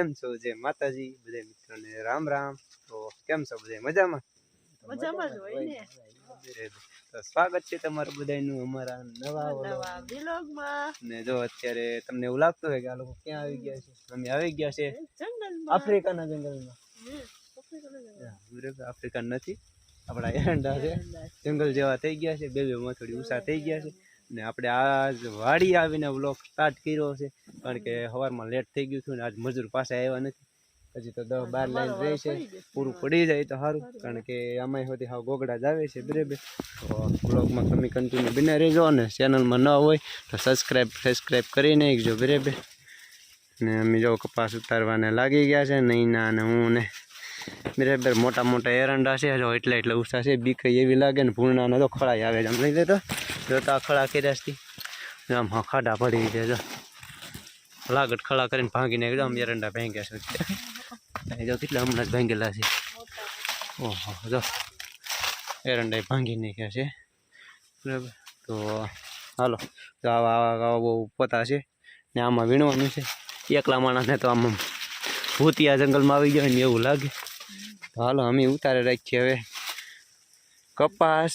કેમ છો? જય માતાજી બધા મિત્રોને રામ રામ. તો કેમ છો બધા મજામાં? મજામાં જ હોય ને. તો સ્વાગત છે તમારું બધાનું અમારા નવા નવા vlog. ને જો અત્યારે તમને એવું લાગતું હોય કે આ લોકો ક્યાં આવી ગયા છે? અમે આવી ગયા છે જંગલમાં. આફ્રિકાના જંગલમાં. આફ્રિકા નથી. આપણા એરંડા છે. જંગલ જેવા થઈ ગયા છે. બે બે માં થોડી ઊંચા થઈ ગયા છે. ને આપણે આજ વાડી આવીને વ્લોગ સ્ટાર્ટ કર્યો છે. કારણ કે સવારમાં લેટ થઈ ગયું હતું ને આજ મજૂર પાસે આવ્યા નથી. હજી તો દસ બાર લાઈન રહે છે. પૂરું પડી જાય તો સારું. કારણ કે આમાં સુધી હાવ ગોગડા જ આવે છે બરાબર. તો બ્લોગમાં તમે કન્ટિન્યુ બિના રહેજો અને ચેનલમાં ન હોય તો સબસ્ક્રાઈબ સબસ્ક્રાઈબ કરી નાખજો બરાબર. ને અમે જો કપાસ ઉતારવાને લાગી ગયા છે નૈના અને હું ને બરાબર, મોટા મોટા એરંડા છે જો એટલે એટલે ઉષા છે. બીક એવી લાગે ને ભૂણના તો ખળાઈ આવે આમ લઈ લેતો જો તો આ ખળા કર્યા છે. આમ ખાડા પડી જાય જો લાગટ ખળા કરીને ભાંગીને એકદમ એરંડા ભાંગ્યા છે. જો કેટલા હમણાં જ ભાંગેલા છે. ઓહો, જો. એરંડા ભાંગી નાખ્યા છે. બરાબર. તો હાલો તો આવા આવા બહુ પોતા છે ને આમાં વીણવાનું છે. એકલા માણસને તો આમ ભૂતિયા જંગલમાં આવી જાય ને એવું લાગે. હાલો અમે ઉતારે રાખીએ હવે. કપાસ.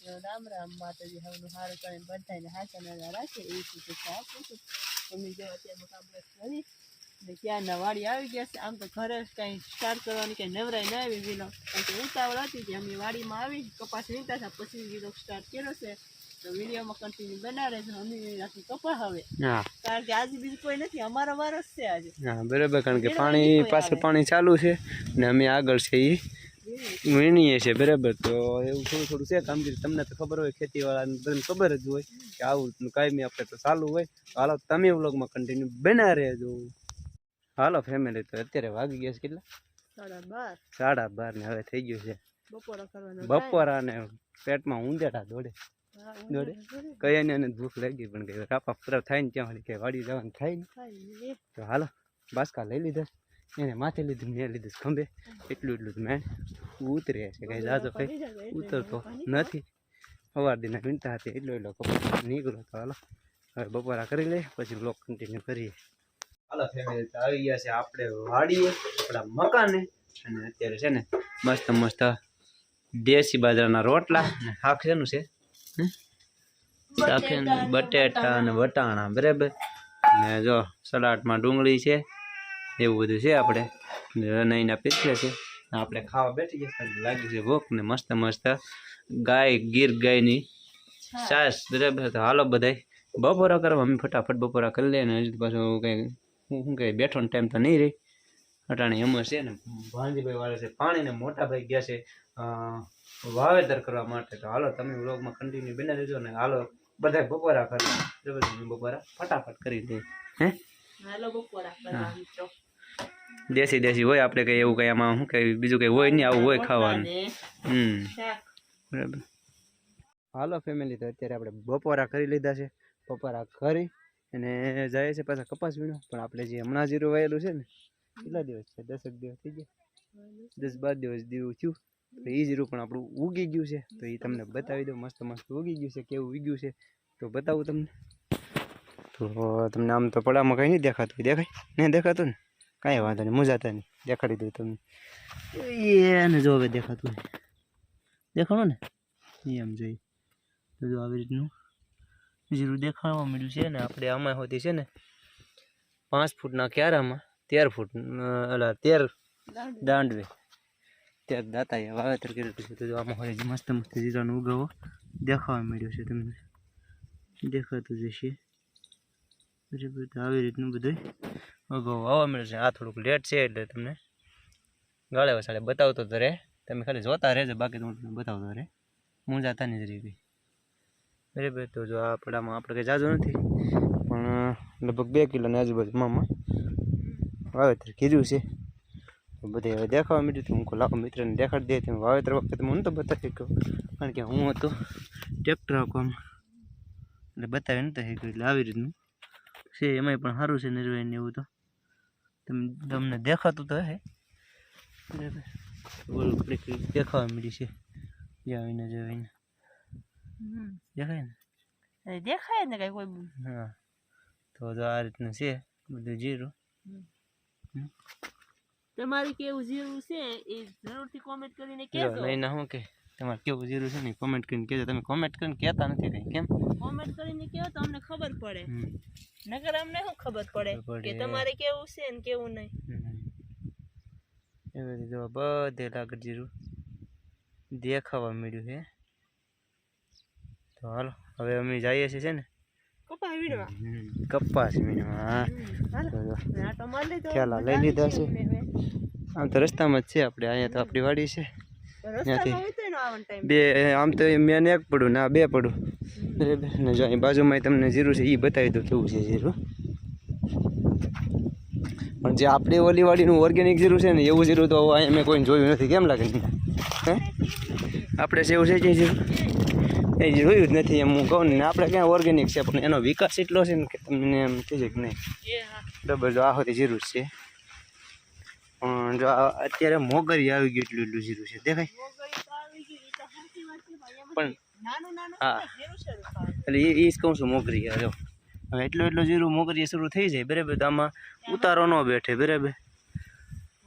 તો રામ રામ માતાજી હવનું હારું કરીને બધાયને હાચા નાના રાખે એવી રીતે અમે જો અત્યારે કામકાજ કરી ને વાડી આવી ગયા છે આમ તો ઘરે કંઈ સ્ટાર્ટ કરવાની કંઈ નવરાઈ ના આવી કારણ કે ઉતાવળ હતી કે અમે વાડીમાં આવી કપાસ વીણતા હતા પછી સ્ટાર્ટ કર્યો છે. તો વિડીયોમાં કન્ટિન્યુ બનાવે છે અમે રાખી કપાસ હવે. કારણ કે આજે બીજું કોઈ નથી અમારો વારસ છે આજે. હા બરાબર કારણ કે પાણી પાછળ પાણી ચાલુ છે ને અમે આગળ છે એ વીણીએ. છીએ બરાબર. તો એવું થોડું થોડું છે કામગીરી તમને તો ખબર હોય ખેતીવાળાને બધાને ખબર જ હોય કે આવું કાયમી આપણે તો ચાલુ હોય. હાલો તમે વ્લોગમાં કન્ટિન્યુ બના રહેજો. હાલો ફેમિલી તો અત્યારે વાગી ગયા છે કેટલા? સાડા બાર. ને હવે થઈ ગયું છે. બપોરા ને પેટમાં ઊંધેડા દોડે. દોડે? કયા ને ભૂખ લાગી પણ કઈ રાપા પૂરા થાય ને ત્યાં કઈ કે વાડી જવાનું થાય ને. તો હાલો બાસકા લઈ લીધા. એને માથે લીધું મેં લીધું ખંભે. એટલું એટલું મેં ઉતરે છે કઈ જાજો કઈ. ઉતરતો નથી. સવાર દીના વીણતા હતી એટલો એટલો કપડો નીકળો તો હાલો. હવે બપોરા કરી લે પછી બ્લોક કન્ટિન્યુ કરીએ. હાલો ફેમિલી તો આવી ગયા છે આપણે વાડીએ આપણા મકાને. અને અત્યારે છે ને મસ્ત મસ્ત દેશી બાજરાના રોટલા અને શાક શેનું છે. ને બટેટા અને વટાણા બરાબર? ને જો સલાડમાં ડુંગળી છે એવું બધું છે આપણે. રનાઈના પીછે છે. આપણે ખાવા બેઠી ગયા લાગી છે ભૂખ ને મસ્ત મસ્ત ગાય ગીર ગાયની સાસ બરાબર? તો હાલો બધાય. બપોરા કરવા અમે ફટાફટ બપોરા કરી લે ને હજી પાછું કંઈ હું શું કહે બેઠવાનો ટાઈમ તો નહીં રહી. અટાણે એમ છે ને. ભાંજીભાઈ વાળા છે પાણીને મોટા ભાઈ ગયા છે. વાવેતર કરવા માટે. તો હાલો તમે વ્લોગમાં કન્ટિન્યુ બને રહેજો ને હાલો બધા બપોરા કરવા બપોરા ફટાફટ કરી દઈએ હે? હાલો બપોરા કરવા દેશી દેશી હોય આપણે કંઈ એવું કંઈ આમાં શું કંઈ બીજું કંઈ હોય નહીં આવું હોય ખાવાનું. હમ. બરાબર. હાલો ફેમિલી તો અત્યારે આપણે બપોરા કરી લીધા છે. બપોરા કરી અને જાય છે પાછા કપાસ વીણો પણ આપણે જે હમણાં જીરું વાયેલું છે ને કેટલા દિવસ છે? દસેક દિવસ થઈ ગયા. દસ બાર દિવસ જેવું થયું. તો એ જીરું પણ આપણું ઉગી ગયું છે. તો એ તમને બતાવી દઉં, મસ્ત મસ્ત ઉગી ગયું છે, કેવું ઉગ્યું છે, તો બતાવું તમને. તો તમને આમ તો પડામાં કંઈ નહીં દેખાતું દેખાય? નહીં દેખાતું ને? કાંઈ વાંધો નહીં મુજાતા નહીં દેખાડી દઉં તમને. એને જો હવે દેખાતું દેખાણો ને? એ એમ જોઈ. જો આવી રીતનું જીરું દેખાડવા મળ્યું છે ને, આપણે આમાં હોતી છે ને, પાંચ ફૂટના ક્યારામાં, તેર ફૂટ અલા, તેર દાંડવે. તેર દાતાએ વાવેતર કર્યું છે તો આમાં હોય મસ્ત મસ્ત જીરાનો ઉગાવો દેખાવા મળ્યો છે તમને દેખાતું જશે બરાબર તો આવી રીતનું બધું ઉગાવો આવવા મળ્યો છે આ થોડુંક લેટ છે એટલે તમને ગાળે વસાડે બતાવતો તો રે તમે ખાલી જોતા રહેજો બાકી તો તમને બતાવતો રે હું જાતા નહીં જરી ગઈ બરાબર તો જો આ પડામાં આપણે કંઈ જાજો નથી પણ લગભગ બે કિલોની આજુબાજુ મામાં વાવેતર કીધું છે. બધે હવે દેખાવા માંડ્યું હતું. હું લાખો મિત્રને દેખાડી દે તમે વાવેતર વખતે મને તો બતાવી શક્યો કારણ કે હું હતો ટ્રેક્ટર આખું એટલે બતાવી નહોતો શક્યો એટલે આવી રીતનું છે એમાંય પણ સારું છે નિર્વાહન એવું તો. તમે તમને દેખાતું તો હે ઘડીક દેખાવા મીડી છે. જાવીને જાવીને દેખાય ને? દેખાય ને કઈ કોઈ હા. તો આ રીતનું છે બધું જીરું. તમારું કેવું જીરું છે એ જરૂરથી કોમેન્ટ કરીને કહેજો. લઈને શું કે તમારે કેવું જીરું છે ને કોમેન્ટ કરીને કહેજો. તમે કોમેન્ટ કરીને કહેતા નથી કંઈ કેમ? કોમેન્ટ કરીને કહો તો અમને ખબર પડે. નગર નકર અમને શું ખબર પડે કે તમારે કેવું છે ને કેવું નહીં. એવી રીતે બધે લાગત જીરું દેખાવા મળ્યું છે. તો હાલો હવે અમે જઈએ છીએ છે ને. કપાસ વીણવા. ખ્યાલ લઈ લીધા છે. આમ તો રસ્તામાં જ છે આપણે અહીંયા તો આપણી વાડી છે. ટાઈમ બે આમ તો મેં એક પડું ને આ બે પડું. બરાબર? ને જો અહીં બાજુમાં તમને જીરું છે એ બતાવી દઉં કેવું છે જીરું. પણ જે આપણી ઓલી વાડીનું ઓર્ગેનિક જીરું છે ને એવું જીરું તો અહીંયા મેં કોઈને જોયું નથી. કેમ લાગે હે? આપણે એવું છે જે જીરું? એ જોયું જ નથી એમ હું કહું ને. આપણે ક્યાં ઓર્ગેનિક છે પણ એનો વિકાસ એટલો છે ને કે તમને એમ કહેશે કે નહીં. બરાબર જો આ હોતી જીરું છે. પણ જો અત્યારે મોગરી આવી ગયું એટલું એટલું જીરું છે. દેખાય? છે. પણ હા. છે. એટલે એ જ કહું છું મોગરી જો. હવે એટલું એટલું જીરું મોગરી શરૂ થઈ જાય બરાબર? તો આમાં ઉતારો ન બેઠે બરાબર?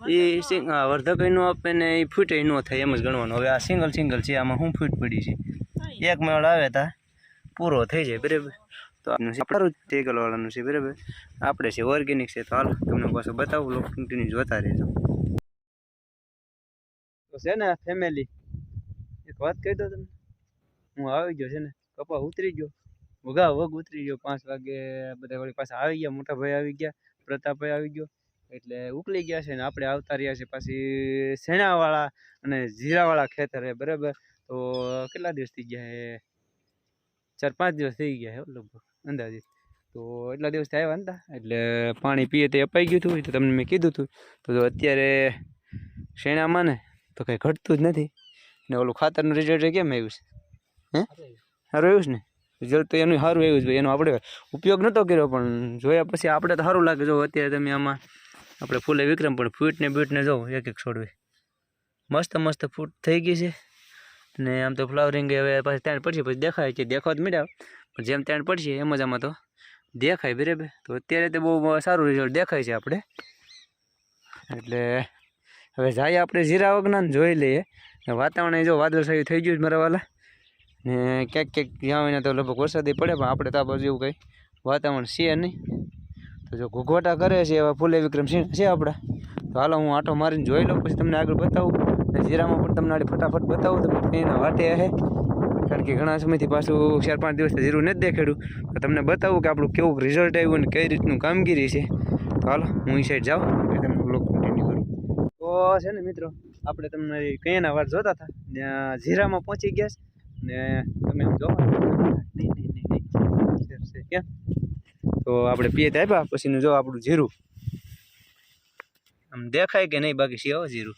એ સિંગ વર્ધક ન આપે ને એ ફૂટે ન થાય એમ જ ગણવાનું. હવે આ સિંગલ સિંગલ છે આમાં શું ફૂટ પડી છે. એક મેળ આવે તા, પૂરો થઈ જાય, બરાબર. તો આપનું આપણું જ ટેકલ વાળાનું છે, બરાબર. આપણે છે ઓર્ગેનિક છે, તો હાલો, તમને પાછું બતાવું લોકો કન્ટિન્યુ જોતા રહેજો. તો છે ને ફેમિલી એક વાત કહી દો તમને. હું આવી ગયો છે ને, કપા ઉતરી ગયો. વગા વગ ઉતરી ગયો, પાંચ વાગે બધા વળી પાછા આવી ગયા મોટા ભાઈ આવી ગયા, પ્રતાપભાઈ આવી ગયો. એટલે ઉકલી ગયા છે ને, આપણે આવતા રહ્યા છે પાછી શેણાવાળા અને જીરાવાળા ખેતરે, બરાબર. તો કેટલા દિવસ થઈ ગયા હે? ચાર પાંચ દિવસ થઈ ગયા છે લગભગ, અંદાજિત. તો એટલા દિવસથી આવ્યા નતા એટલે પાણી પીએ તે અપાઈ ગયું હતું તો તમને મેં કીધું હતું તો અત્યારે શેણામાં ને, તો કંઈ ઘટતું જ નથી. ને ઓલું ખાતરનું રિઝલ્ટ કેમ આવ્યું છે? હે? સારું આવ્યું છે ને? રિઝલ્ટ તો એનું સારું આવ્યું છે ભાઈ, એનો આપણે ઉપયોગ નહોતો કર્યો, પણ જોયા પછી આપણે તો સારું લાગે. જો અત્યારે તમે આમાં, આપણે ફૂલે વિક્રમ પણ ફૂટને ને બૂટ ને જો એક એક છોડવી. મસ્ત મસ્ત ફૂટ થઈ ગઈ છે. ને આમ તો ફ્લાવરિંગ હવે પછી ત્યાં પડશે, પછી દેખાય કે દેખાવ તો મીડા પણ જેમ ત્યાં પડશે એમ જ આમાં તો દેખાય બરાબર. તો અત્યારે તો બહુ સારું રિઝલ્ટ દેખાય છે આપણે. એટલે હવે જાય આપણે જીરા વગના જોઈ લઈએ. વાતાવરણ જો વાદળછાયું થઈ ગયું મારા વાલા. ને ક્યાંક ક્યાંક જ્યાં તો લગભગ વરસાદી પડે, પણ આપણે તો આ બાજુ કંઈ વાતાવરણ છે નહીં. તો જો ઘૂઘવાટા કરે છે એવા ફૂલે વિક્રમ સિંહ છે આપણા. તો હાલો હું આટો મારીને જોઈ લઉં, પછી તમને આગળ બતાવું. જીરામાં પણ તમને ફટાફટ બતાવું, તમે એના વાટે હે. કારણ કે ઘણા સમયથી પાછું ચાર પાંચ દિવસથી જીરું નથી દેખાડ્યું. તો તમને બતાવું કે આપણું કેવું રિઝલ્ટ આવ્યું અને કઈ રીતનું કામગીરી છે. તો હાલો, હું એ સાઈડ જાઉં તમને બ્લોગ કન્ટિન્યુ કરું. તો છે ને મિત્રો, આપણે તમને કયાના વાર જોતા હતા. ત્યાં જીરામાં પહોંચી ગયા ને તમે એમ જોવા નહીં નહીં નહીં તો આપણે પિયત આપ્યા, પછીનું જો આપણું જીરું આમ દેખાય કે નહીં, બાકી છે હો જીરું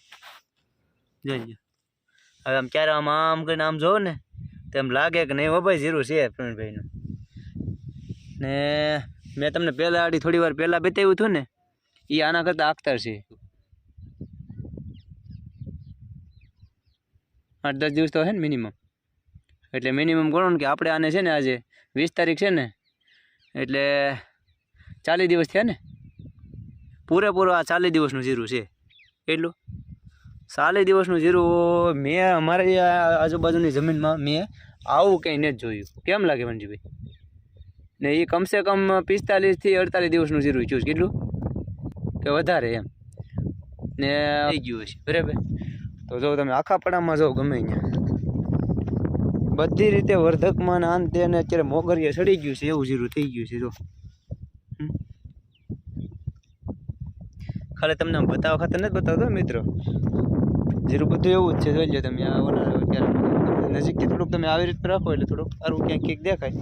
હવે આમ ક્યારે આમ આમ કરીને આમ જોવો ને, તો એમ લાગે કે નહીં, હો ભાઈ જીરું છે પ્રવીણભાઈનું. ને મેં તમને પહેલાં આડી થોડી વાર પહેલાં બતાવ્યું હતું ને એ આના કરતાં આખતર છે. આઠ દસ દિવસ તો છે ને મિનિમમ એટલે મિનિમમ ગણો ને કે આપણે આને છે ને આજે વીસ તારીખ છે ને, એટલે ચાલીસ દિવસ થયા ને. પૂરેપૂરો આ ચાલીસ દિવસનું જીરું છે. એટલું? ચાલીસ દિવસનું જીરું મેં અમારી આજુબાજુની જમીનમાં મેં આવું કંઈ નથી જોયું. કેમ લાગે મનજીભાઈ ને એ કમસે કમ પિસ્તાલીસથી અડતાલીસ દિવસનું જીરું છે. કેટલું? કે વધારે એમ. ને થઈ ગયું હશે. બરાબર. તો જો તમે આખા પડામાં જાઓ ગમે અહીંયા બધી રીતે વર્ધકમાં ને આન ને અત્યારે મોગરીએ સડી ગયું છે એવું જીરું થઈ ગયું છે જો. ખાલી તમને બતાવવા ખાતર નથી બતાવતો મિત્રો. જીરું બધું એવું જ છે જોઈ લો તમે આ ઓલા નજીકથી થોડુંક તમે આવી રીતે રાખો એટલે થોડુંક સારું ક્યાંક ક્યાંક દેખાય.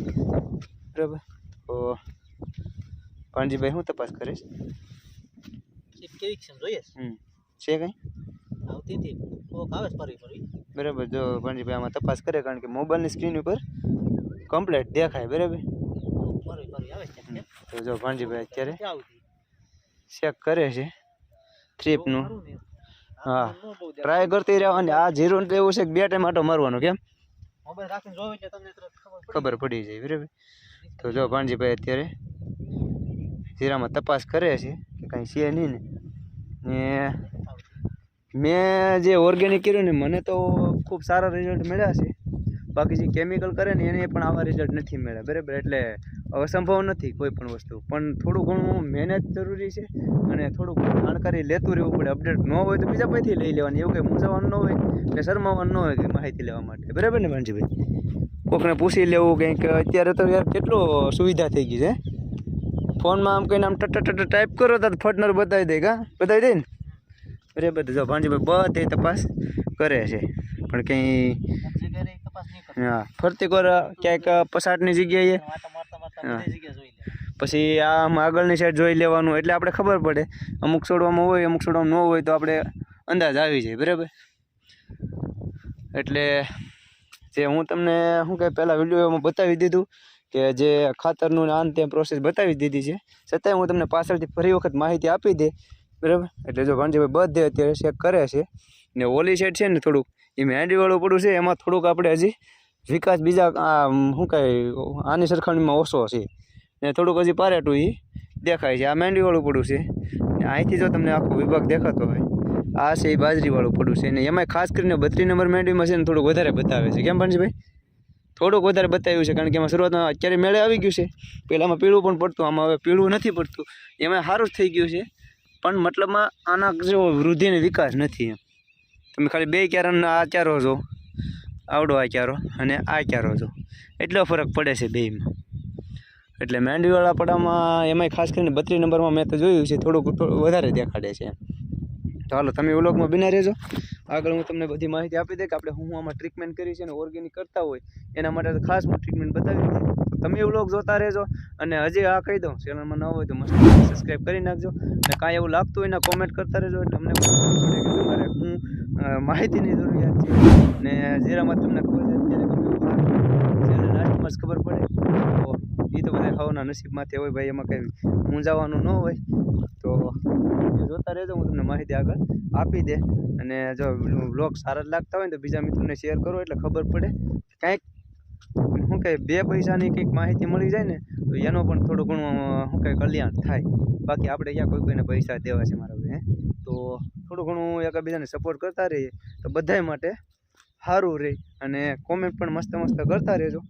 બરાબર? તો પાણજીભાઈ હું તપાસ કરીશ? કેવી છે જોઈએ? હમ. છે કંઈ? આવતી હતી. આવે ફરી ફરી. બરાબર. જો પાણજીભાઈ આમાં તપાસ કરે કારણ કે મોબાઈલની સ્ક્રીન ઉપર કમ્પ્લેટ દેખાય. બરાબર? તો જો ભાણજીભાઈ અત્યારે ચેક કરે છે. થ્રીપનું સારું ને. હા. ટ્રાય કરતી રહેવાની. આ જીરું એવું છે કે બે ટાઈમ આટો મારવાનો કેમ? ખબર પડી જાય. બરાબર. તો જો ભાણજીભાઈ અત્યારે જીરામાં તપાસ કરે છે કે કાંઈ છે નહીં ને. ને મેં જે ઓર્ગેનિક કર્યું ને મને તો ખૂબ સારા રિઝલ્ટ મળ્યા છે. બાકી જે કેમિકલ કરે ને એને પણ આવા રિઝલ્ટ નથી મળ્યા બરાબર. એટલે અસંભવ નથી કોઈ પણ વસ્તુ. પણ થોડું ઘણું મહેનત જરૂરી છે અને થોડું ઘણું જાણકારી લેતું રહેવું પડે. અપડેટ ન હોય તો બીજા પાસેથી લઈ લેવાની. એવું કંઈ મૂંઝાવાનું ન હોય એટલે શરમાવાનું ન હોય કે માહિતી લેવા માટે. બરાબર ને માનજીભાઈ કોકને પૂછી લેવું કંઈક. અત્યારે તો યાર કેટલો સુવિધા થઈ ગઈ છે ફોનમાં આમ કહીને આમ ટટ ટટ ટાઈપ કરો તો ફટનર બતાવી દે કા? બતાવી દે ને? બરાબર જો ભાણજીભાઈ બધી તપાસ કરે છે. પણ કંઈ હા ફરતી કોર ક્યાંક પસાટની જગ્યાએ પછી આમ આગળની સાઈડ જોઈ લેવાનું એટલે આપણે ખબર પડે. અમુક છોડવામાં હોય અમુક છોડવામાં ન હોય તો આપણે અંદાજ આવી જાય બરાબર? એટલે જે હું તમને શું કહે પહેલાં વિડીયોમાં બતાવી દીધું કે જે ખાતરનું આન તે પ્રોસેસ બતાવી દીધી છે. છતાંય હું તમને પાછળથી ફરી વખત માહિતી આપી દે બરાબર? એટલે જો ભાણજીભાઈ બધે અત્યારે ચેક કરે છે. ને ઓલી સાઈડ છે ને થોડુંક એ મેંડીવાળું પડું છે એમાં થોડુંક આપણે હજી વિકાસ બીજા શું કહે આની સરખામણીમાં ઓછો છે. ને થોડુંક હજી પારેટું એ દેખાય છે. આ મેંડીવાળું પડું છે. ને અહીંથી જો તમને આખો વિભાગ દેખાતો હોય, આ છે એ બાજરીવાળું પડું છે. ને એમાંય ખાસ કરીને બત્રી નંબર મેંડીમાં છે ને થોડુંક વધારે બતાવે છે. કેમ ભાઈ? થોડુંક વધારે બતાવ્યું છે, કારણ કે એમાં શરૂઆતમાં અત્યારે મેળે આવી ગયું છે. પહેલાંમાં પીળું પણ પડતું, આમાં હવે પીળું નથી પડતું. એમાં સારું જ થઈ ગયું છે. પણ મતલબમાં આના જેવો વૃદ્ધિ અને વિકાસ નથી એમ. તમે ખાલી બે ક્યારણના આ ચારો જો. આવડો આ અને આ ચારો જો એટલો ફરક પડે છે બેયમાં. એટલે મેંડીવાળા પડામાં એમાંય ખાસ કરીને બત્રીસ નંબરમાં મેં તો જોયું છે, થોડુંક થોડું વધારે દેખાડે છે તો હાલો, તમે વ્લોગમાં બિના રહેજો. આગળ હું તમને બધી માહિતી આપી દે કે આપણે હું આમાં ટ્રીટમેન્ટ કરી છે અને ઓર્ગેનિક કરતા હોય, એના માટે ખાસ ટ્રીટમેન્ટ બતાવી દઉં. તમે વ્લોગ જોતા રહેજો અને હજી આ કહી દઉં ચેનલમાં ન હોય તો મસ્ત સબસ્ક્રાઈબ કરી નાખજો અને કાંઈ એવું લાગતું હોય ને કોમેન્ટ કરતા રહેજો એટલે અમને તમારે હું માહિતીની જરૂરિયાત છે ને જીરામાં તમને ખબર છે અત્યારે લાસ્ટમાં જ ખબર પડે. તો એ તો બધા ખાવાના નસીબમાંથી હોય ભાઈ, એમાં કંઈ મૂંઝાવાનું ન હોય. તો જોતા રહેજો, હું તમને માહિતી આગળ આપી દે. અને જો બ્લોગ સારા જ લાગતા હોય ને તો બીજા મિત્રોને શેર કરો એટલે ખબર પડે. કાંઈક શું કહે બે પૈસાની કંઈક માહિતી મળી જાય ને, તો એનો પણ થોડું ઘણું શું કહે કલ્યાણ થાય. બાકી આપણે ક્યાં કોઈ કોઈને પૈસા દેવા છે મારા ભાઈ તો થોડું ઘણું એકબીજાને સપોર્ટ કરતા રહીએ, તો બધાય માટે સારું રહે. અને કોમેન્ટ પણ મસ્ત મસ્ત કરતા રહેજો.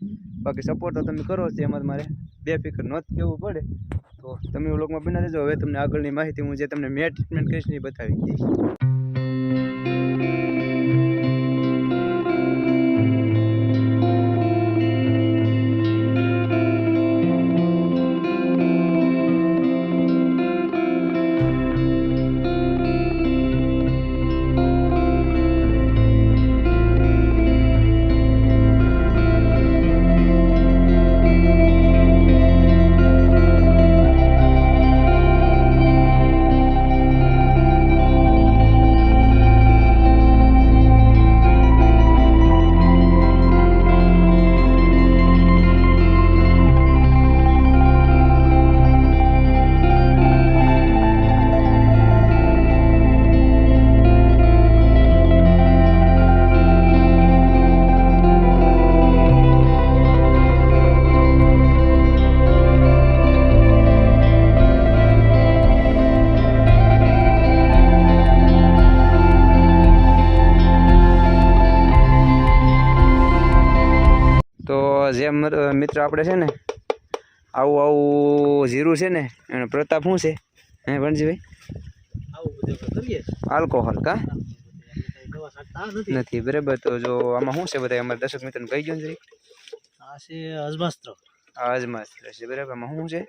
બાકી સપોર્ટ તો તમે કરો જ, એમાં મારે બે ફિકર નોંધ કહેવું પડે. તો તમે વ્લોગમાં બના રહેજો. હવે તમને આગળની માહિતી હું જે તમને મેં ટ્રીટમેન્ટ કરીશ ને બતાવી દઈશ. મિત્ર આપણે છે ને આવું આવું જીરું છે ને એનો પ્રતાપ શું છે? હે ભણજીભાઈ આવું બધું કરીએ આલ્કોહોલ કા? નથી બરાબર. તો જો આમાં શું છે બધા અમારા દર્શક મિત્ર કહી જરી આ છે અજમાસ્ત્ર. અજમાસ્ત્ર છે બરાબર. આમાં શું છે?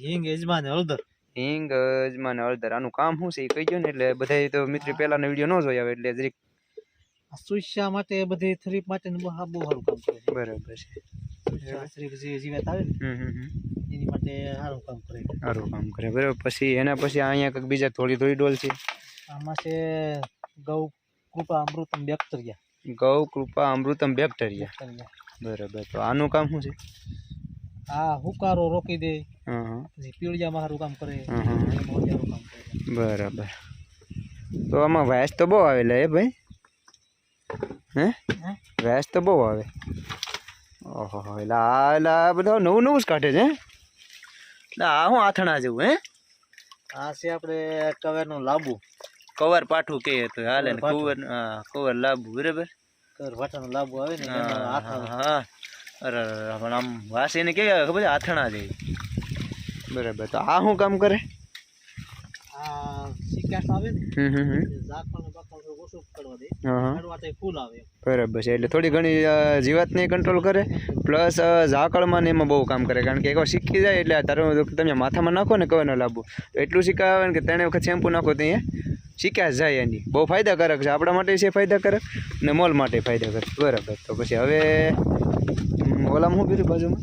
હિંગ યજમાન હળદર. હિંગ અજમાન હળદર. આનું કામ શું છે એ કહી ગયો ને એટલે બધા તો મિત્ર પહેલાનો વીડિયો ન જોયા એટલે જરીક. સુસ્યા માટે બધી થ્રીપ માટે બહુ સારું કામ કરે બરાબર છે. સુસ્યા થ્રીપ જે જીવાત આવે ને હમ હમ હમ એની માટે સારું કામ કરે છે સારું કામ કરે બરાબર પછી એના પછી અહીંયા કંઈક બીજા થોડી થોડી ડોલ છે આમાં છે ગૌ કૃપા અમૃતમ બેક્ટેરિયા ગૌ કૃપા અમૃતમ બેક્ટેરિયા બેક્ટેરિયા બરાબર તો આનું કામ શું છે આ હુકારો રોકી દે હા હા પછી પીળિયામાં સારું કામ કરે હમ હમ હમ. એમાં વધારે કામ કરે બરાબર તો આમાં વાયસ તો બહુ આવેલા હે ભાઈ હે હે? ભેંસ તો બહુ આવે ઓહો એટલે આ એટલે આ બધા નવું નવું જ કાઢે છે? એટલે આ હું આથણા જેવું હે? આ છે આપણે કવેરનું લાંબુ. કવર પાઠું કહે તો હાલે ને કવર કવર લાંબુ બરાબર? કવર પાઠાનું લાંબુ આવે ને હા અરે પણ આમ વાસીને કે ખબર છે આથણા જેવી. બરાબર તો આ શું કામ કરે? આ શિકાસ આવે ને હમ હમ હમ. બરાબર છે એટલે થોડી ઘણી જીવાતને કંટ્રોલ કરે પ્લસ ઝાકળમાં ને એમાં બહુ કામ કરે કારણ કે એકવાર શીખી જાય એટલે તારું તમે માથામાં નાખો ને કવે ન લાભો તો એટલું શીખા આવે ને કે ત્રણે વખત શેમ્પુ નાખો તો અહીંયા શીખ્યા જ જાય એની. બહુ ફાયદાકારક છે આપણા માટે છે ફાયદાકારક ને મોલ માટે ફાયદાકારક. બરાબર તો પછી હવે ઓલામાં શું બીજું બાજુમાં?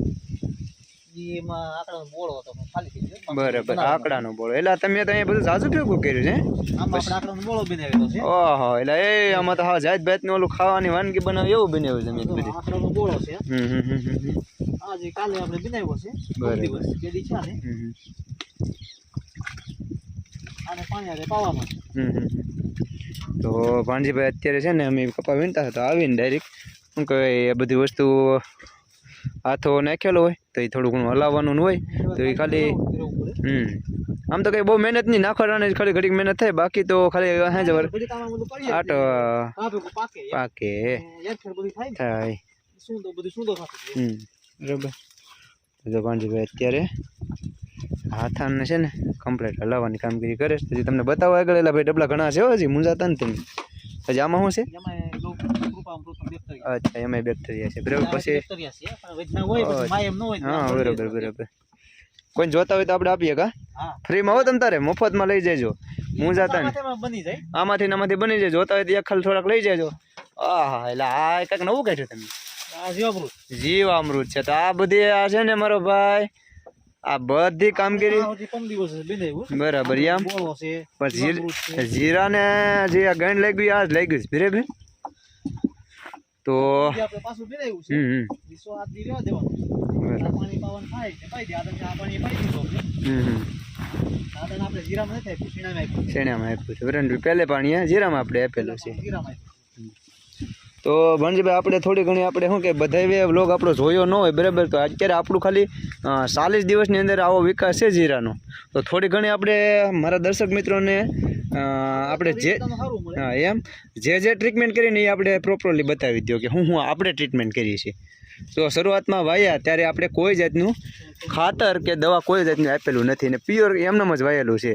એમાં આકડાનો બોળો હતો ખાલી થઈ બરાબર આંકડાનો બોલો એટલે તમે તો અહીંયા બધું ઝાઝું ભેગું કર્યું છે આમાં આપણે આકડાનો બોળો બનાવેલો છે. ઓહો એટલે એ આમાં તો હા જાત ઓલું ખાવાની વાનગી બનાવી એવું બનાવ્યું છે બધી. આકડાનો બોળો છે. હમ હમ હમ હમ હમ. આ જે કાલે આપણે બનાવ્યો છે બરાબર. એક દિવસ બે દી છે ને હમ હમ. આને પાણી હારે પાવામાં હમ હમ. તો ભાણજીભાઈ અત્યારે છે ને અમે કપા વીણતા હતા આવીને ડાયરેક્ટ શું કહેવાય એ બધી વસ્તુ હાથો નાખેલો હોય તો એ થોડું ઘણું હલાવવાનું હોય તો એ ખાલી હમ. આમ તો કંઈ બહુ મહેનત નહીં નાખવાની જ ખાલી ઘડીક મહેનત થાય બાકી તો ખાલી હા જવર આટો પાકે થાય. હમ. બરાબર. ભાણજીભાઈ અત્યારે હાથાને છે ને કમ્પ્લીટ હલાવવાની કામગીરી કરે છે. તમને બતાવો આગળ એલા ભાઈ ડબલા ઘણા છે હજી મુંજાતા ને તમે. હજી આમાં શું છે. અચ્છા એમાં બેક્ટેરિયા છે. બરાબર. પછી પછી હા બરાબર બરાબર. કોઈ જોતા હોય તો આપણે આપીએ કા? ફ્રીમાં હો તમ તારે? મફતમાં લઈ જજો. હું જાતા આમાંથી બની જાય. આમાંથી બની જાય જોતા હોય તો એક થોડાક લઈ જજો. આહા એટલે આ કંઈક નવું કાઢ્યું તમે? જીવામૃત. જીવામૃત છે. તો આ બધી આ છે ને મારો ભાઈ આ બધી કામગીરી. બરાબર એમ? પણ જીરા ને જે આ ગંઢ લાગી આ જ લાગ્યું છે બરાબર તો આપણે પાછું બનાવ્યું છે. હમ હમ. ઈ સો હાથ દી રહેવા દેવાનું. બરાબર. આ પાણી પાવાનું થાય એટલે પાઈ દે. આ તો ચા પાણી જીરામાં આપણે આપેલું છે. તો ભણજીભાઈ, આપણે થોડી ઘણી આપણે શું કે બધાય વ્લોગ આપણો જોયો ન હોય, બરાબર? તો અત્યારે આપણું ખાલી ચાલીસ દિવસની અંદર આવો વિકાસ છે જીરાનો તો થોડી ઘણી આપણે, મારા દર્શક મિત્રોને આપણે જે એમ, જે જે ટ્રીટમેન્ટ કરીને એ આપણે પ્રોપરલી બતાવી દો કે હું હું આપણે ટ્રીટમેન્ટ કરીએ છીએ. તો શરૂઆતમાં વાયા, ત્યારે આપણે કોઈ જાતનું ખાતર કે દવા કોઈ જાતનું આપેલું નથી ને પ્યોર એમનેમ જ વાયેલું છે.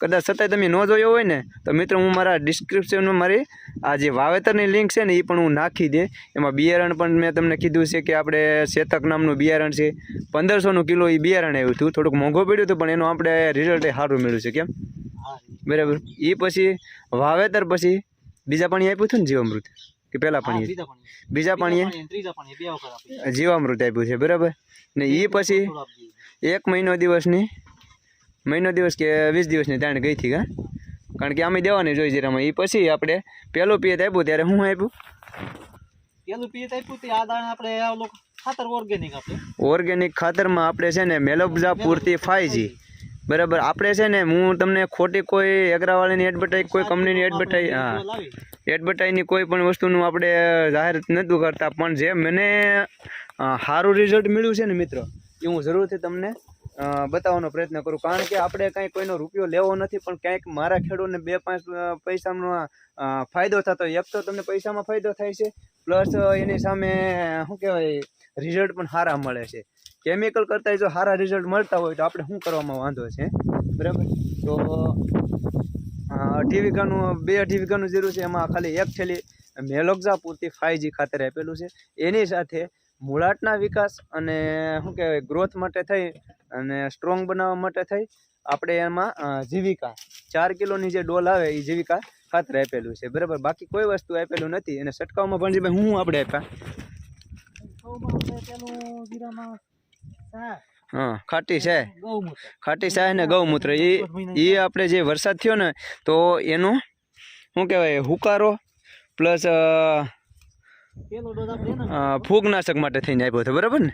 કદાચ છતાંય તમે ન જોયો હોય ને તો મિત્રો હું મારા ડિસ્ક્રિપ્શનમાં મારી આ જે વાવેતરની લિંક છે ને એ પણ હું નાખી દે. એમાં બિયારણ પણ મેં તમને કીધું છે કે આપણે શેતક નામનું બિયારણ છે. પંદરસોનું કિલો એ બિયારણ આવ્યું હતું. થોડુંક મોંઘું પડ્યું હતું પણ એનું આપણે રિઝલ્ટ સારું મળ્યું છે કેમ? બરાબર. એ પછી વાવેતર પછી બીજા પાણી આપ્યું હતું ને જીવામૃત? કે પહેલાં પાણી બીજા પાણીએ. જીવામૃત આપ્યું છે બરાબર. ને એ પછી એક મહિનો દિવસની મહિનો દિવસ કે વીસ દિવસની તાણ ગઈ હતી કા કારણ કે અમે દેવાની જોઈ જીરામાં. એ પછી આપણે પહેલું પિયત આપ્યું ત્યારે હું આપ્યું? પેલું પિયત આપ્યું તે આ દાણે આપણે ખાતર ઓર્ગેનિક ખાતરમાં આપણે છે ને મેલોબ્ઝા પૂરતી ફાઈજી બરાબર. આપણે છે ને હું તમને ખોટી કોઈ એગ્રાવાળાની એડવર્ટાઈઝ કોઈ કંપનીની એડવર્ટાઈઝ હા. એડવર્ટાઈઝની કોઈ પણ વસ્તુનું આપણે જાહેર નહોતું કરતા પણ જે મને સારું રિઝલ્ટ મળ્યું છે ને મિત્રો એ હું જરૂરથી તમને બતાવવાનો પ્રયત્ન કરું. કારણ કે આપણે કાંઈ કોઈનો રૂપિયો લેવો નથી, પણ ક્યાંક મારા ખેડૂતને બે પાંચ પૈસાનો ફાયદો થતો. એક તો તમને પૈસામાં ફાયદો થાય છે, પ્લસ એની સામે શું કહેવાય રિઝલ્ટ પણ સારા મળે છે. કેમિકલ કરતાં જો સારા રિઝલ્ટ મળતા હોય તો આપણે શું કરવામાં વાંધો છે? બરાબર? તો અઢી વીઘાનું, બે અઢી વીઘાનું જીરું છે, એમાં ખાલી એક થેલી મેલોક્ઝા પૂરતી ફાઈવ ખાતર આપેલું છે. એની સાથે મૂળાટના વિકાસ અને, શું કહેવાય ગ્રોથ માટે થઈ અને સ્ટ્રોંગ બનાવવા માટે થઈ, આપણે એમાં જીવિકા. ચાર કિલોની જે ડોલ આવે એ જીવિકા ખાતર આપેલું છે. બરાબર? બાકી કોઈ વસ્તુ આપેલું નથી. અને છટકાવમાં પણ ભાઈ હું આપણે આપ્યા? હા, ખાટી છે. ખાટી છે ને ગૌમૂત્ર. એ એ આપણે જે વરસાદ થયો ને, તો એનું, શું કહેવાય, હુકારો પ્લસ ફૂગનાશક માટે થઈને આપ્યો હતો. બરાબર ને?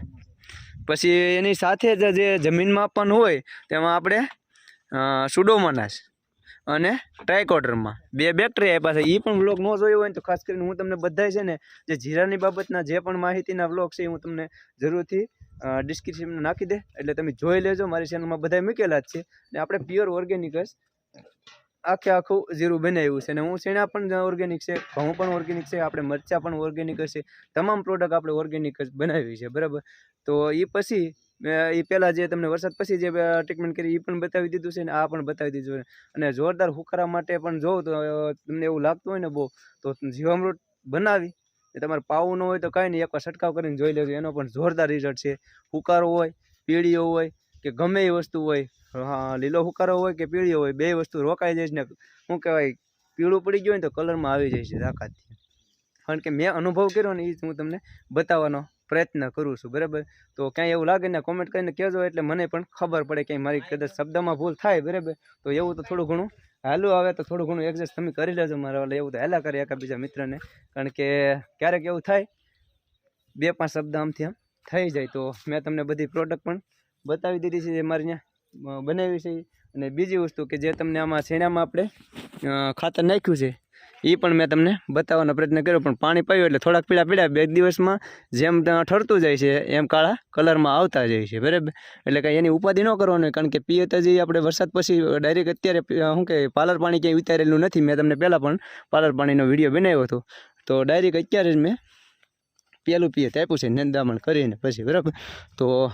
પછી એની સાથે જ જે જમીનમાં પણ હોય, તેમાં આપણે સુડોમોનાસ અને ટ્રાયકોડરમાં બે બેક્ટેરિયા છે. એ પણ વ્લોગ ન જોયો હોય તો ખાસ કરીને હું તમને બધાય છે ને, જે જીરાની બાબતના જે પણ માહિતીના વ્લોગ છે એ હું તમને જરૂરથી ડિસ્ક્રિપ્શનમાં નાખી દે. એટલે તમે જોઈ લેજો. મારી ચેનલમાં બધાય મૂકેલા જ છે. ને આપણે પ્યોર ઓર્ગેનિક જ આખે આખું જીરું બનાવ્યું છે અને હું શેણા પણ ઓર્ગેનિક છે, ઘઉં પણ ઓર્ગેનિક છે, આપણે મરચાં પણ ઓર્ગેનિક છે તમામ પ્રોડક્ટ આપણે ઓર્ગેનિક જ બનાવી છે, બરાબર? તો એ પછી એ પહેલાં જે તમને વરસાદ પછી જે ટ્રીટમેન્ટ કરી એ પણ બતાવી દીધું છે ને આ પણ બતાવી દીધું છે. અને જોરદાર હુકારા માટે પણ જોઉં તો તમને એવું લાગતું હોય ને બહુ, તો જીવામૃત બનાવી. તમારે પાવું ન હોય તો કાંઈ નહીં એકવાર છંટકાવ કરીને જોઈ લેજો, એનો પણ જોરદાર રિઝલ્ટ છે. હુકારો હોય, પીળીઓ હોય કે ગમે એ વસ્તુ હોય, હા, લીલો હુકારો હોય કે પીળીઓ હોય, બે વસ્તુ રોકાઈ જાય છે ને, શું કહેવાય, પીળું પડી ગયું હોય તો કલરમાં આવી જાય છે તાકાતથી. કારણ કે મેં અનુભવ કર્યો ને એ હું તમને બતાવવાનો પ્રયત્ન કરું છું, બરાબર? તો ક્યાંય એવું લાગે ને કોમેન્ટ કરીને કહેજો, એટલે મને પણ ખબર પડે કે મારી કદાચ શબ્દમાં ભૂલ થાય, બરાબર? તો એવું તો થોડું ઘણું, હાલું આવે તો થોડું ઘણું એડજસ્ટ તમે કરી લેજો મારા એટલે એવું તો હેલા કરે એકાબીજા મિત્રને. કારણ કે ક્યારેક એવું થાય, બે પાંચ શબ્દ આમથી આમ થઈ જાય, તો મેં તમને બધી પ્રોડક્ટ પણ બતાવી દીધી છે જે મારી ત્યાં બનાવી છે. અને બીજી વસ્તુ કે જે તમને આમાં શેણામાં આપણે ખાતર નાખ્યું છે, એ પણ મેં તમને બતાવવાનો પ્રયત્ન કર્યો. પણ પાણી પાયું એટલે થોડાક પીળા પીળા બે દિવસમાં જેમ ઠરતું જાય છે, એમ કાળા કલરમાં આવતા જાય છે. બરાબર? એટલે કંઈ એની ઉપાધિ ન કરવાની, કારણ કે પિયત હજી આપણે વરસાદ પછી ડાયરેક્ટ અત્યારે શું કે, પાલર પાણી ક્યાંય ઉતારેલું નથી. મેં તમને પહેલાં પણ પાલર પાણીનો વીડિયો બનાવ્યો હતો. તો ડાયરેક્ટ અત્યારે જ મેં પેલું પિયત આપ્યું છે, નિંદામણ કરીને પછી, બરાબર? તો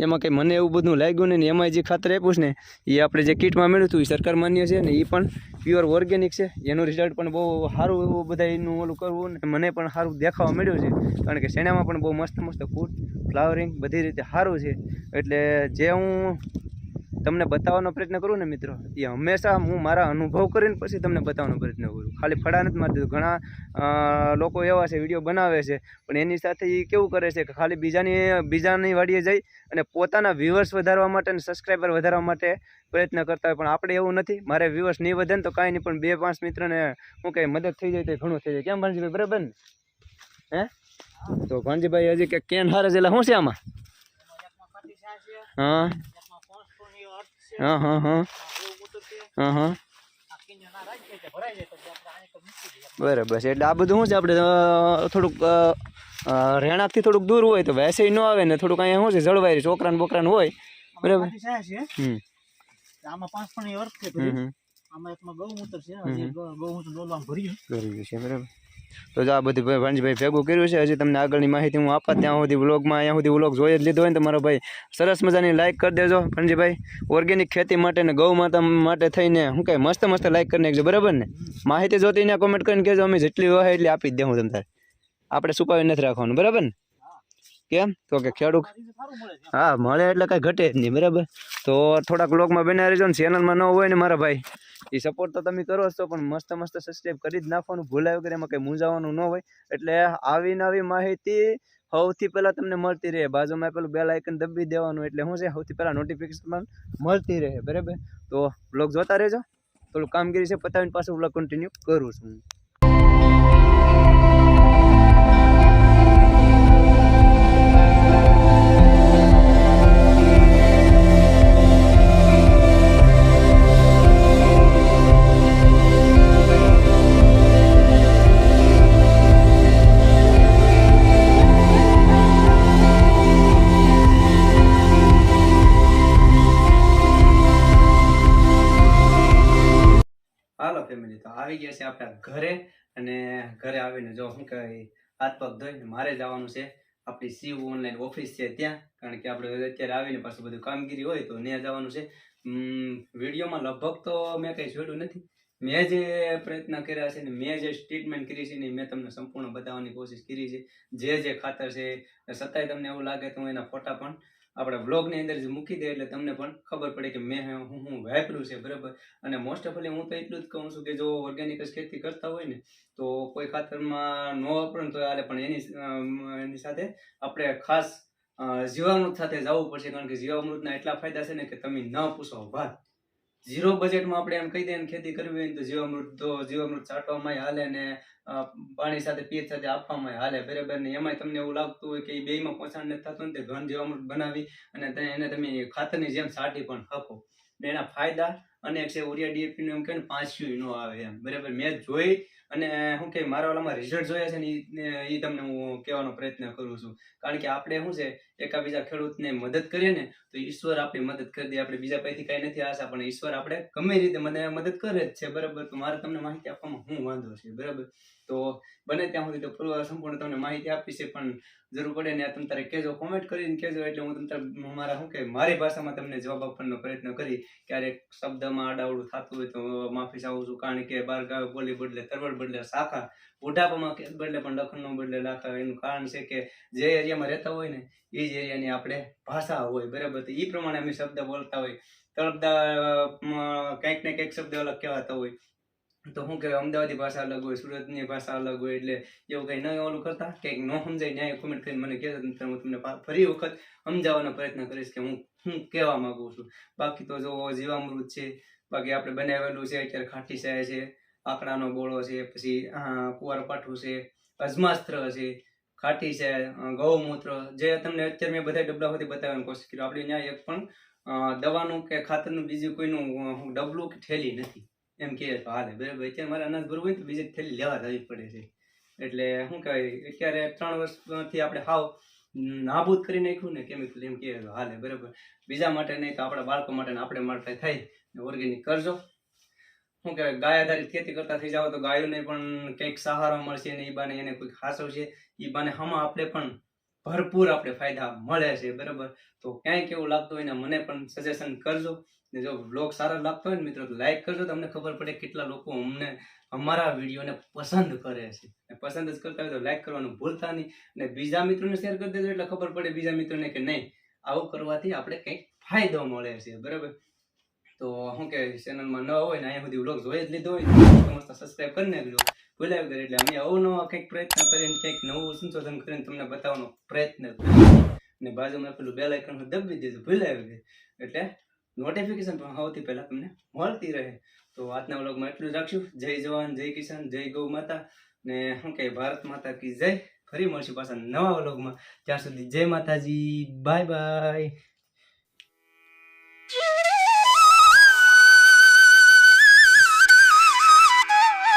એમાં કંઈ મને એવું બધું લાગ્યું નહીં એમાં જે ખાતર આપ્યું છે ને, એ આપણે જે કીટમાં મળ્યું હતું, એ સરકાર માન્ય છે ને, એ પણ પ્યોર ઓર્ગેનિક છે. એનું રિઝલ્ટ પણ બહુ સારું એવું બધા એનું ઓલું કરવું ને, મને પણ સારું દેખાવા મળ્યું છે. કારણ કે શેણામાં પણ બહુ મસ્ત મસ્ત ફૂડ ફ્લાવરિંગ બધી રીતે સારું છે. એટલે જે હું તમને બતાવવાનો પ્રયત્ન કરું ને મિત્રો? એ હંમેશા હું મારા અનુભવ કરીને પછી તમને બતાવવાનો પ્રયત્ન કરું. ખાલી ફડા નથી મારતી. ઘણા લોકો એવા છે, વીડિયો બનાવે છે, પણ એની સાથે એ કેવું કરે છે કે ખાલી બીજાની બીજાની વાડીએ જઈ અને પોતાના વ્યુઅર્સ વધારવા માટે અને સબસ્ક્રાઈબર વધારવા માટે પ્રયત્ન કરતા હોય. પણ આપણે એવું નથી. મારે વ્યુઅર્સ નહીં વધે ને તો કાંઈ નહીં, પણ બે પાંચ મિત્રને શું કંઈ મદદ થઈ જાય તો ઘણું થઈ જાય. કેમ ભાણજીભાઈ બરાબર ને? હે? તો ભાણજીભાઈ હજી કે કેન હારે છે એટલે શું છે આમાં? હા? હા હા હા. હા હા. બરાબર છે. એટલે આ બધું શું છે? આપણે થોડુંક રહેણાંકથી થોડુંક દૂર હોય તો વેસે ન આવે ને થોડુંક અહીંયા શું છે? જળવાય છોકરાને બોકરાને હોય. બરાબર? હમ. આમાં પાંચ પણ અર્થ છે આમાં એકમાં ગૌમૂત્ર છે ગૌમૂત્ર ડોલવામાં ભર્યું. કરી ગયું છે બરાબર. તો આ બધું ભાઈ ભાણજીભાઈ ભેગું કર્યું છે, હજી તમને આગળની માહિતી હું આપા ત્યાં સુધી વ્લોગમાં અહીંયા સુધી વ્લોગ જોઈ જ લીધો હોય ને તમારો મારો ભાઈ સરસ મજાની લાઇક કરી દેજો, ભાણજીભાઈ. ઓર્ગેનિક ખેતી માટે ને ગૌ માતા માટે થઈને હું કહે મસ્ત મસ્ત લાઇક કરી નાખજો બરાબર ને? માહિતી જોતી ને કોમેન્ટ કરીને કહેજો, અમે જેટલી હોય એટલી આપી જ તમ તારે. આપણે છુપાવી નથી રાખવાનું, બરાબર ને? કેમ? તો કે ખેડૂત હા, મળે એટલે કાંઈ ઘટે જ નહીં, બરાબર? તો થોડાક લોકમાં બના રહેજો ને ચેનલમાં ન હોય ને મારા ભાઈ. એ સપોર્ટ તો તમે કરો છો, પણ મસ્ત મસ્ત સબસ્ક્રાઈબ કરી જ નાખવાનું. ભૂલાય વગર એમાં કંઈ મૂંઝાવાનું ન હોય. એટલે આવી નવી માહિતી સૌથી પહેલાં તમને મળતી રહે. બાજુમાં પેલું બેલ આઇકન દબી દેવાનું. એટલે શું છે? સૌથી પહેલાં નોટિફિકેશન મળતી રહે. બરાબર? તો બ્લોગ જોતા રહેજો. થોડું કામગીરી છે, પતાવીને પાછું બ્લોગ કન્ટિન્યુ કરું છું આવી ગયા છે આપણા ઘરે અને ઘરે આવીને જો શું કહેવાય હાથ પગ ધોઈને મારે જવાનું છે. આપણી સીવ ઓનલાઈન ઓફિસ છે ત્યાં, કારણ કે આપણે અત્યારે આવીને પાછું બધું કામગીરી હોય તો ત્યાં જવાનું છે. વિડીયોમાં લગભગ તો મેં કંઈ જોયું નથી. મેં જે પ્રયત્ન કર્યા છે ને, મેં જે ટ્રીટમેન્ટ કરી છે ને મેં તમને સંપૂર્ણ બતાવવાની કોશિશ કરી છે. જે જે ખાતર છે છતાંય તમને એવું લાગે તો એના ફોટા પણ આપણા બ્લોગની અંદર જ મૂકી દે એટલે તમને પણ ખબર પડે કે મેં હું હું વાપર્યું છે, બરાબર? અને મોસ્ટ ઓફ ઓલી હું તો એટલું જ કહું છું કે જો ઓર્ગેનિક જ ખેતી કરતા હોય ને, તો કોઈ ખાતરમાં ન વાપરો તો હાલે, પણ એની એની સાથે આપણે ખાસ જીવામૃત સાથે જવું પડશે, કારણ કે જીવામૃતના એટલા ફાયદા છે ને કે તમે ન પૂછો વાત. ઝીરો બજેટમાં આપણે એમ કહી દઈએ ખેતી કરવી હોય તો જીવામૃત તો જીવામૃત છાંટવામાં હાલે ને પાણી સાથે પીત સાથે આપવામાં હાલે, બરાબર ને? એમાંય તમને એવું લાગતું હોય કે એ બેમાં પોષણ નથી થતું ને તે ઘન જીવામૃત બનાવી અને એને તમે ખાતરની જેમ સાટી પણ ને એના ફાયદા અને એક છે ઉરિયા ડીએપી નું એમ કે પાંચ્યું નો આવે એમ. બરાબર? મેં જોઈ અને શું કે મારા ઓલામાં રિઝલ્ટ જોયા છે ને એ તમને હું કહેવાનો પ્રયત્ન કરું છું. કારણ કે આપણે શું છે, એકાબીજા ખેડૂતને મદદ કરીએ ને, તો ઈશ્વર આપણી મદદ કરી દે. આપણે બીજા પૈથી કાંઈ નથી આશા, પણ ઈશ્વર આપણે ગમે રીતે મને મદદ કરે જ છે. બરાબર? તો મારે તમને માહિતી આપવામાં હું વાંધો છે. બરાબર? તો બને ત્યાં સુધી તો પૂર્વ સંપૂર્ણ તમને માહિતી આપી છે પણ જરૂર પડે ને તમે તારે કહેજો કોમેન્ટ કરીને કહેજો એટલે હું તમને મારા શું કે મારી ભાષામાં તમને જવાબ આપવાનો પ્રયત્ન કરી. ક્યારેક શબ્દમાં આડાવડું થતું હોય તો માફી ચાહું છું, કારણ કે બાર ગાવે બોલી બદલે, તરવડ બદલે, શાખા બુઢાપામાં કેસ બદલે પણ લખનનો બદલે લાખા એનું કારણ છે કે જે એરિયામાં રહેતા હોય ને, એ જ એરિયાની આપણે ભાષા હોય, બરાબર? તો એ પ્રમાણે અમે શબ્દ બોલતા હોય. તળપદા કંઈક ને કંઈક શબ્દ અલગ કહેવાતા હોય. તો શું કહેવાય? અમદાવાદી ભાષા અલગ હોય, સુરતની ભાષા અલગ હોય, એટલે એવું કંઈ ન ઓલું કરતા. કંઈક ન સમજાય, ન્યાય કોમેન્ટ કરીને મને કહેતા હું તમને ફરી વખત સમજાવવાનો પ્રયત્ન કરીશ કે હું શું કહેવા માંગુ છું. બાકી તો જો જીવામૃત છે, બાકી આપણે બનાવેલું છે, અત્યારે ખાટી સાય છે, આકડાનો બોળો છે, પછી કુવારપાઠું છે, અજમાસ્ત્ર છે, ખાટી છે ગૌમૂત્ર. જે તમને અત્યારે મેં બધા ડબલાઓથી બતાવવાની કોશિશ કરી. આપણે ત્યાં એક પણ દવાનું કે ખાતરનું બીજું કોઈનું ડબલું કે ઠેલી નથી. એમ કહે તો હાલે, બરાબર. અત્યારે મારે અનાજ ભરવું તો બીજી થેલી લેવા જવી પડે છે. એટલે શું કહેવાય, અત્યારે ત્રણ વર્ષથી આપણે હાવ નાબૂદ કરી નાખ્યું ને કેમિકલ એમ કહે હાલે, બરાબર. બીજા માટે નહીં, તો આપણા બાળકો માટે આપણે માટે થાય ઓર્ગેનિક કરજો. શું કહેવાય, ગાય આધારિત ખેતી કરતા થઈ જાવ તો ગાયોને પણ કંઈક સહારો મળશે ને એ બાને એને કોઈક છે. એ બાને હમણાં આપણે પણ ભરપૂર આપણે ફાયદા મળે છે, બરાબર? તો ક્યાંય કેવું લાગતું હોય ને મને પણ સજેશન કરજો. ને જો બ્લોગ સારા લાગતો હોય ને મિત્રો લાઈક કરજો. તમને ખબર પડે કેટલા લોકો અમને અમારા વિડીયોને પસંદ કરે છે. પસંદ જ કરતા હોય તો લાઈક કરવાનું ભૂલતા નહીં. અને બીજા મિત્રોને શેર કરી દેજો એટલે ખબર પડે બીજા મિત્રોને કે નહીં, આવું કરવાથી આપણે કંઈક ફાયદો મળે છે, બરાબર? તો શું કે ચેનલમાં ન હોય ને અહીંયા સુધી વ્લોગ જોઈ જ લીધો હોય તો મસ્ત સબસ્ક્રાઈબ કરી નાખજો. ભૂલાવી કરે એટલે અમે અવનવા કંઈક પ્રયત્ન કરીને કંઈક નવું સંશોધન કરીને તમને બતાવવાનો પ્રયત્ન કર્યો ને બાજુમાં પેલું બેલ આઇકન દબી દીધું ભૂલાવી દે એટલે નોટિફિકેશન પણ સૌથી પહેલાં તમને મળતી રહે. તો આજના વ્લોગમાં એટલું જ રાખશું. જય જવાન, જય કિસાન, જય ગૌ માતા. ને શું કહે ભારત માતા કી જય. ફરી મળશું પાછા નવા વ્લોગમાં ત્યાં સુધી જય માતાજી. Bye bye.